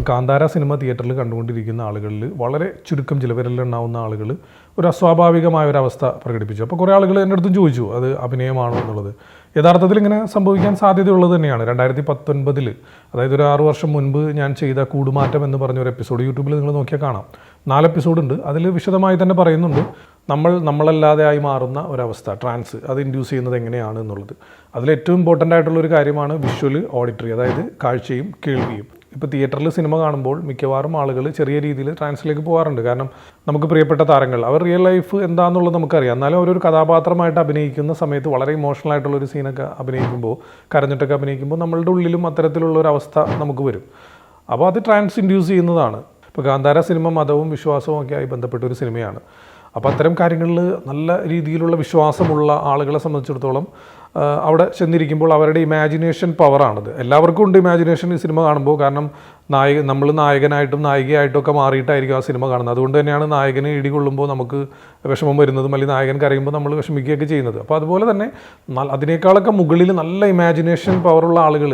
ഇപ്പോൾ കാന്താര സിനിമ തിയേറ്ററിൽ കണ്ടുകൊണ്ടിരിക്കുന്ന ആളുകളിൽ വളരെ ചുരുക്കം ചിലവരിലുണ്ടാവുന്ന ആളുകൾ ഒരു അസ്വാഭാവികമായ ഒരു അവസ്ഥ പ്രകടിപ്പിച്ചു. അപ്പോൾ കുറേ ആളുകൾ എന്റെ അടുത്തും ചോദിച്ചു അത് അഭിനയമാണോ എന്നുള്ളത്? യഥാർത്ഥത്തിൽ ഇങ്ങനെ സംഭവിക്കാൻ സാധ്യതയുള്ളത് തന്നെയാണ്. രണ്ടായിരത്തി പത്തൊൻപതിൽ അതായത് ഒരു ആറു വർഷം മുൻപ് ഞാൻ ചെയ്ത കൂടുമാറ്റം എന്ന് പറഞ്ഞ ഒരു എപ്പിസോഡ് യൂട്യൂബിൽ നിങ്ങൾ നോക്കിയാൽ കാണാം. നാല് എപ്പിസോഡ് ഉണ്ട്. അതിൽ വിശദമായി തന്നെ പറയുന്നുണ്ട് നമ്മൾ നമ്മളല്ലാതെ ആയി മാറുന്ന ഒരവസ്ഥ ട്രാൻസ് അത് ഇൻഡ്യൂസ് ചെയ്യുന്നത് എങ്ങനെയാണ് എന്നുള്ളത്? അതിൽ ഏറ്റവും ഇമ്പോർട്ടന്റ് ആയിട്ടുള്ള ഒരു കാര്യമാണ് വിഷ്വൽ ഓഡിറ്ററി അതായത് കാഴ്ചയും കേൾവിയും. ഇപ്പോൾ തിയേറ്ററിൽ സിനിമ കാണുമ്പോൾ മിക്കവാറും ആളുകൾ ചെറിയ രീതിയിൽ ട്രാൻസിലേക്ക് പോകാറുണ്ട് കാരണം നമുക്ക് പ്രിയപ്പെട്ട താരങ്ങൾ അവർ റിയൽ ലൈഫ് എന്താണെന്നുള്ളത് നമുക്കറിയാം. എന്നാലും അവരൊരു കഥാപാത്രമായിട്ട് അഭിനയിക്കുന്ന സമയത്ത് വളരെ ഇമോഷണൽ ആയിട്ടുള്ള ഒരു സീനൊക്കെ അഭിനയിക്കുമ്പോൾ കരഞ്ഞിട്ടൊക്കെ അഭിനയിക്കുമ്പോൾ നമ്മളുടെ ഉള്ളിലും അത്തരത്തിലുള്ള ഒരു അവസ്ഥ നമുക്ക് വരും. അപ്പോൾ അത് ട്രാൻസ് ഇൻഡ്യൂസ് ചെയ്യുന്നതാണ്. ഇപ്പോൾ ഗാന്ധാര സിനിമ മതവും വിശ്വാസവും ഒക്കെ ആയി ബന്ധപ്പെട്ട ഒരു സിനിമയാണ് അപ്പോൾ അത്തരം കാര്യങ്ങളിൽ നല്ല രീതിയിലുള്ള വിശ്വാസമുള്ള ആളുകളെ സംബന്ധിച്ചിടത്തോളം അവിടെ ചെന്നിരിക്കുമ്പോൾ അവരുടെ ഇമാജിനേഷൻ പവറാണത് എല്ലാവർക്കും ഉണ്ട് ഇമാജിനേഷൻ ഈ സിനിമ കാണുമ്പോൾ. കാരണം നായക നമ്മൾ നായകനായിട്ടും നായികയായിട്ടും ഒക്കെ മാറിയിട്ടായിരിക്കും ആ സിനിമ കാണുന്നത്. അതുകൊണ്ട് തന്നെയാണ് നായകനെ ഇടി കൊള്ളുമ്പോൾ നമുക്ക് വിഷമം വരുന്നതും അല്ലെങ്കിൽ നായകൻ കരയുമ്പോൾ നമ്മൾ വിഷമിക്കുകയൊക്കെ ചെയ്യുന്നത്. അപ്പോൾ അതുപോലെ തന്നെ അതിനേക്കാളൊക്കെ മുകളിൽ നല്ല ഇമാജിനേഷൻ പവറുള്ള ആളുകൾ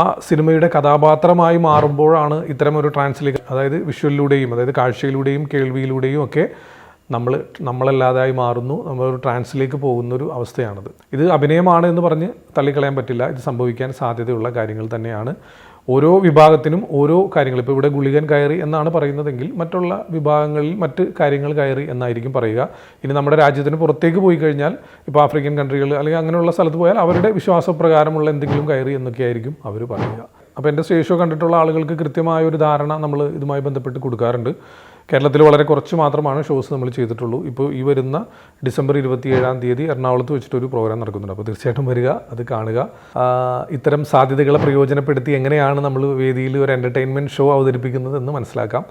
ആ സിനിമയുടെ കഥാപാത്രമായി മാറുമ്പോഴാണ് ഇത്തരം ഒരു ട്രാൻസ്ലേഷൻ അതായത് വിഷ്വലിലൂടെയും അതായത് കാഴ്ചയിലൂടെയും കേൾവിയിലൂടെയും ഒക്കെ നമ്മൾ നമ്മളല്ലാതായി മാറുന്നു നമ്മളൊരു ട്രാൻസിലേക്ക് പോകുന്നൊരു അവസ്ഥയാണത്. ഇത് അഭിനയമാണ് എന്ന് പറഞ്ഞ് തള്ളിക്കളയാൻ പറ്റില്ല. ഇത് സംഭവിക്കാൻ സാധ്യതയുള്ള കാര്യങ്ങൾ തന്നെയാണ്. ഓരോ വിഭാഗത്തിനും ഓരോ കാര്യങ്ങൾ. ഇപ്പോൾ ഇവിടെ ഗുളികൻ കയറി എന്നാണ് പറയുന്നതെങ്കിൽ മറ്റുള്ള വിഭാഗങ്ങളിൽ മറ്റ് കാര്യങ്ങൾ കയറി എന്നായിരിക്കും പറയുക. ഇനി നമ്മുടെ രാജ്യത്തിന് പുറത്തേക്ക് പോയി കഴിഞ്ഞാൽ ഇപ്പോൾ ആഫ്രിക്കൻ കൺട്രികൾ അല്ലെങ്കിൽ അങ്ങനെയുള്ള സ്ഥലത്ത് പോയാൽ അവരുടെ വിശ്വാസപ്രകാരമുള്ള എന്തെങ്കിലും കയറി എന്നൊക്കെ ആയിരിക്കും അവർ പറയുക. അപ്പോൾ എന്റെ സ്റ്റേജ് ഷോ കണ്ടിട്ടുള്ള ആളുകൾക്ക് കൃത്യമായ ഒരു ധാരണ നമ്മൾ ഇതുമായി ബന്ധപ്പെട്ട് കൊടുക്കാറുണ്ട്. കേരളത്തിൽ വളരെ കുറച്ച് മാത്രമാണ് ഷോസ് നമ്മൾ ചെയ്തിട്ടുള്ളൂ. ഇപ്പോൾ ഈ വരുന്ന ഡിസംബർ ഇരുപത്തി ഏഴാം തീയതി എറണാകുളത്ത് വെച്ചിട്ട് ഒരു പ്രോഗ്രാം നടക്കുന്നുണ്ട്. അപ്പോൾ തീർച്ചയായിട്ടും വരിക അത് കാണുക. ഇത്തരം സാധ്യതകളെ പ്രയോജനപ്പെടുത്തി എങ്ങനെയാണ് നമ്മൾ വേദിയിൽ ഒരു എന്റർടൈൻമെന്റ് ഷോ അവതരിപ്പിക്കുന്നത് എന്ന് മനസ്സിലാക്കാം.